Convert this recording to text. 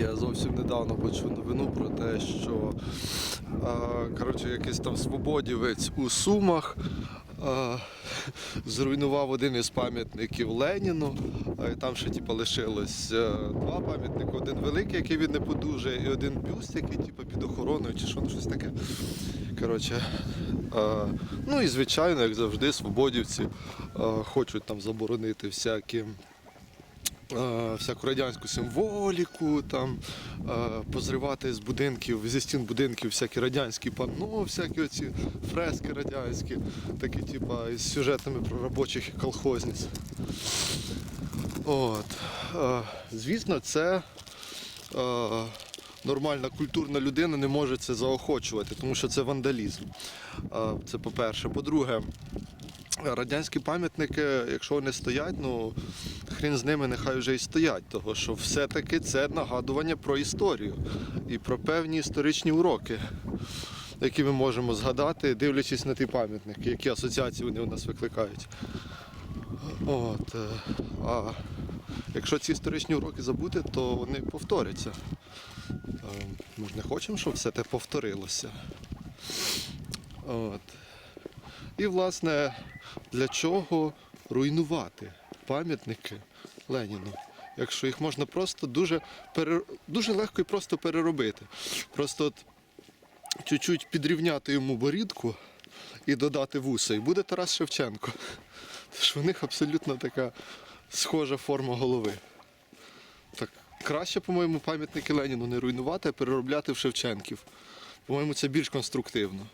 Я зовсім недавно почув новину про те, що коротше, якийсь там свободівець у Сумах зруйнував один із пам'ятників Леніну. Там ще типу, лишилось е, два пам'ятники: один великий, який він не подужає, і один бюст, який типу, під охороною чи що, ну, щось таке. Коротше, ну і звичайно, як завжди, свободівці хочуть там заборонити всякі е, всяку радянську символіку, там, е, позривати з будинків, зі стін будинків всякі радянські панно, всякі оці фрески радянські, такі, типа, із сюжетами про робочих і колхозниць. От. Е, звісно, це е, нормальна культурна людина не може це заохочувати, тому що це вандалізм. Е, це по-перше. По-друге, радянські пам'ятники, якщо вони стоять, ну хрін з ними нехай вже і стоять, того що все-таки це нагадування про історію і про певні історичні уроки, які ми можемо згадати, дивлячись на ті пам'ятники, які асоціації вони у нас викликають. От, е, а якщо ці історичні уроки забути, то вони повторяться. Е, Ми ж не хочемо, щоб все те повторилося. От. І, власне, для чого руйнувати пам'ятники Леніну, якщо їх можна просто дуже, пере... дуже легко і просто переробити. Просто от чуть-чуть підрівняти йому борідку і додати вуса, і буде Тарас Шевченко. Тож у них абсолютно така схожа форма голови. Так, краще, по-моєму, пам'ятники Леніну не руйнувати, а переробляти в Шевченків. По-моєму, це більш конструктивно.